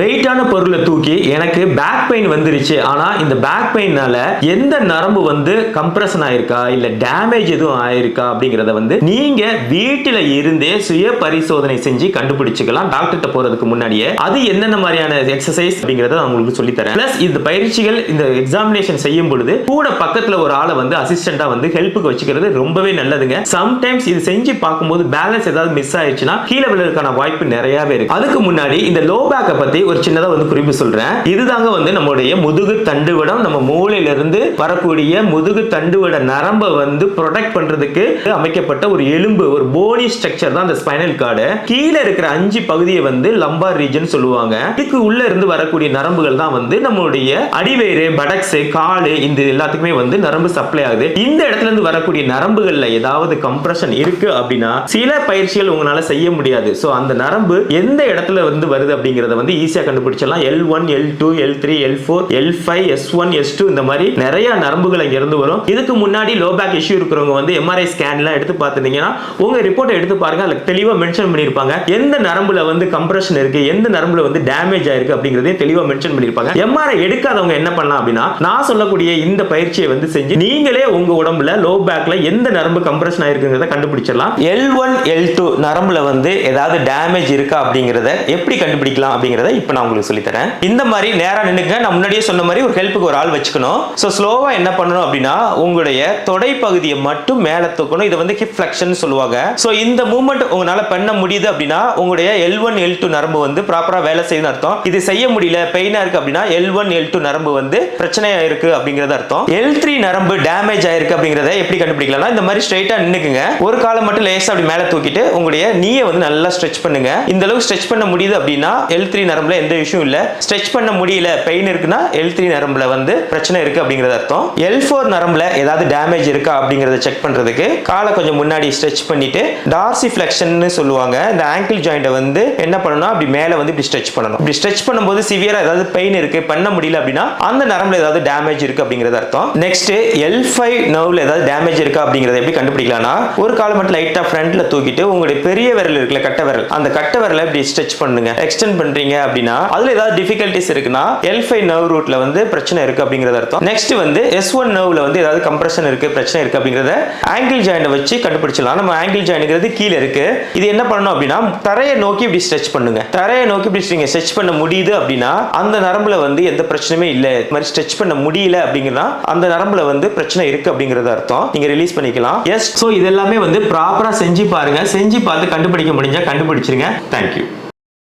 வெயிட்டான பொருளை தூக்கி எனக்கு பேக் பெயின் வந்துருச்சு. ஆனா இந்த பேக் பெயினால எந்த நரம்பு வந்து கம்ப்ரஷன் ஆயிருக்கா இல்ல டேமேஜ் எதுவும் ஆயிருக்கா அப்படிங்கறத வந்து நீங்க வீட்டில் இருந்தே சுய பரிசோதனை செஞ்சு கண்டுபிடிச்சுக்கலாம். டாக்டர்கிட்ட போறதுக்கு முன்னாடியே. அது என்னென்ன மாதிரியான எக்ஸசைஸ் அப்படிங்கறத நான் உங்களுக்கு சொல்லி தரேன் பிளஸ் இந்த பயிற்சிகள் இந்த எக்ஸாமினேஷன் செய்யும் பொழுது கூட பக்கத்துல ஒரு ஆளை வந்து அசிஸ்டண்டா வந்து ஹெல்ப்புக்கு வச்சுக்கிறது ரொம்பவே நல்லதுங்க. சம்டைம்ஸ் இது செஞ்சு பார்க்கும்போது பேலன்ஸ் ஏதாவது மிஸ் ஆயிடுச்சுன்னா கீழே விழுறதுக்கான வாய்ப்பு நிறையவே இருக்கு. அதுக்கு முன்னாடி இந்த லோ பேக்கை பத்தி ஒரு சின்னதா வந்து குறிப்பு சொல்றேன். இதுதாங்க வந்து நம்மளுடைய முதுகு தண்டுவடம் நம்ம மூளையிலிருந்து வரக்கூடிய முதுகு தண்டுவட நரம்பை வந்து ப்ரொடெக்ட் பண்றதுக்கு அமைக்கப்பட்ட ஒரு எலும்பு ஒரு போனி ஸ்ட்ரக்சர் தான் அந்த ஸ்பைனல் கார்டு கீழே இருக்கிற அஞ்சு பகுதியை வந்து லம்பார் ரீஜன் சொல்லுவாங்க. இதுக்கு உள்ள இருந்து வரக்கூடிய நரம்புகள் தான் வந்து நம்மளுடைய அடிவயிறு படக்ஸ் காலு இந்த எல்லாத்துக்குமே வந்து நரம்பு சப்ளை ஆகுது. இந்த இடத்துல இருந்து வரக்கூடிய நரம்புகள்ல ஏதாவது கம்ப்ரஷன் இருக்கு அப்படின்னா சில பயிற்சிகள் உங்களால செய்ய முடியாது. சோ அந்த நரம்பு எந்த இடத்துல வந்து வருது அப்படிங்கறத வந்து ஈஸியா கண்டுபிடிச்சிடலாம். L one L two L three L four L five S one S two இந்த மாதிரி நிறைய நரம்புகள் இங்க இருந்து வரும். இதுக்கு முன்னாடி லோ பேக் இஷ்யூ இருக்கிறவங்க வந்து எம்ஆர்ஐ ஸ்கேன்லாம் எடுத்து பார்த்துட்டீங்கன்னா உங்க ரிப்போர்ட்டை எடுத்து பாருங்க. அதில் தெளிவாக மென்ஷன் பண்ணியிருப்பாங்க. எந்த நரம்புல வந்து கம்ப்ரஷன் இருக்கு எந்த நரம்புல வந்து டேமேஜ் ஆயிருக்கு அப்படிங்கறதையும் தெளிவாக மென்ஷன் பண்ணியிருப்பாங்க. எம்ஆர்ஐ எடுக்காதவங்க என்ன பண்ணலாம் அப்படின்னா நான் சொல்லக்கூடிய இந்த பயிற்சியை வந்து செஞ்சு நீங்களே உங்க உடம்புல லோ பேக்ல எந்த நரம்பு கம்ப்ரஷன் ஆயிருக்குங்கிறத கண்டுபிடிச்சிடலாம். எல் ஒன் எல் டூ நரம்புல வந்து ஏதாவது டேமேஜ் இருக்கா அப்படிங்கறத எப்படி கண்டுபிடிக்கலாம் அப்படிங்கறத இப்போ நான் உங்களுக்கு சொல்லி தரேன் இந்த மாதிரி நேரா நின்னுங்க நான் முன்னாடியே சொன்ன மாதிரி ஒரு ஹெல்ப்புக்கு ஒரு ஆள் வச்சுக்கணும். ஸோ ஸ்லோவா என்ன பண்ணணும் அப்படின்னா உங்களுடைய தொடை பகுதியை மட்டும் மேல தூக்கணும். இதை வந்து ஹிப் ஃபிளக்ஷன் சொல்லுவாங்க. ஸோ இந்த மூவ்மெண்ட் உங்களால பண்ண முடியுது அப்படின்னா உங்களுடைய எல் ஒன் எல் டூ நரம்பு வந்து ப்ராப்பரா வேலை செய்யுதுன்னு அர்த்தம். இது செய்ய முடியல பெயினா இருக்கு அப்படின்னா எல் ஒன் எல் டூ நரம்பு வந்து பிரச்சனையா இருக்கு அப்படிங்கறது அர்த்தம். எல் த்ரீ நரம்பு டேமேஜ் ஆயிருக்கு அப்படிங்கறத எப்படி கண்டுபிடிக்கலாம் இந்த மாதிரி ஸ்ட்ரைட்டா நின்னுக்குங்க. ஒரு காலம் மட்டும் லேசா அப்படி மேல தூக்கிட்டு உங்களுடைய நீயை வந்து நல்லா ஸ்ட்ரெச் பண்ணுங்க. இந்த அளவுக்கு ஸ்ட்ரெச் பண்ண முடியுது அப்படின்னா எல் த்ரீ நரம்புல எந்த இஷ்யூ இல்ல. ஸ்ட்ரெச் பண்ண முடியல பெயின் இருக்குன்னா எல் த்ரீ நரம்புல வந்து பிரச்சனை இருக்கு அப்படிங்கறது அர்த்தம். எல் ஃபோர் நரம்புல ஏதாவது டேமேஜ் இருக்கா அப்படிங்கறத செக் பண்றதுக்கு காலை கொஞ்சம் முன்னாடி ஸ்ட்ரெச் பண்ணிட்டு டார்சி ஃபிளெக்ஷன் சொல்லுவாங்க. இந்த ஆங்கிள் ஜாயிண்ட்டை வந்து என்ன பண்ணணும் அப்படி மேல வந்து இப்படி ஸ்ட்ரெச் பண்ணணும். இப்படி ஸ்ட்ரெச் பண்ணும்போது சிவியரா ஏதாவது பெயின் இருக்கு பண்ண முடியல அப்படின்னா அந்த நரம்புல ஏதாவது டேமேஜ் இருக்கு அப்படிங்கறது அர்த்தம். நெக்ஸ்ட் எல் ஃபைவ் நர்வ்ல ஏதாவது டேமேஜ் இருக்கா அப்படிங்கறத எப்படி கண்டுபிடிக்கலாம்னா ஒரு காலம் மட்டும் லைட்டா ஃப்ரண்ட்ல தூக்கிட்டு உங்களுடைய பெரிய விரல் இருக்குல்ல கட்டை விரல். அந்த கட்ட விரலை இப்படி ஸ்ட்ரெச் பண்ணுங்க. எக்ஸ்டென்ட் பண்றீங்க அப்படின்னா அதுல ஏதாவது டிஃபிகல்டிஸ் இருக்குன்னா எல் ஃபைவ் நர்வ் ரூட்ல வந்து பிரச்சனை இருக்கு அப்படிங்கறது அர்த்தம். நெக்ஸ்ட் வந்து எஸ் ஒன் நர்வ்ல வந்து ஏதாவது கம்ப்ரஷன் இருக்கு பிரச்சனை இருக்கு அப்படிங்கறத ஆங்கிள் ஜாயிண்ட் வச்சு கண்டுபிடிச்சலாம் நம்ம ஆங்கிள் ஜாயின்ங்கிறது கீழே இருக்கு. இது என்ன பண்ணணும் அப்படின்னா தரையை நோக்கி இப்படி ஸ்ட்ரெச் பண்ணுங்க. தரையை நோக்கி இப்படி நீங்க ஸ்ட்ரெச் பண்ண முடியுது அப்படின்னா அந்த நரம்புல வந்து எந்த பிரச்சனையுமே இல்லை. இது மாதிரி ஸ்ட்ரெச் பண்ண முடியல அப்படிங்கன்னா அந்த நரம்புல வந்து பிரச்சனை இருக்கு அப்படிங்கறது அர்த்தம். நீங்க ரிலீஸ் பண்ணிக்கலாம். எஸ் ஸோ இதெல்லாமே வந்து ப்ராப்பரா செஞ்சு பாருங்க. செஞ்சு பார்த்து கண்டுபிடிக்க முடிஞ்சா கண்டுபிடிச்சிருங்க. தேங்க்யூ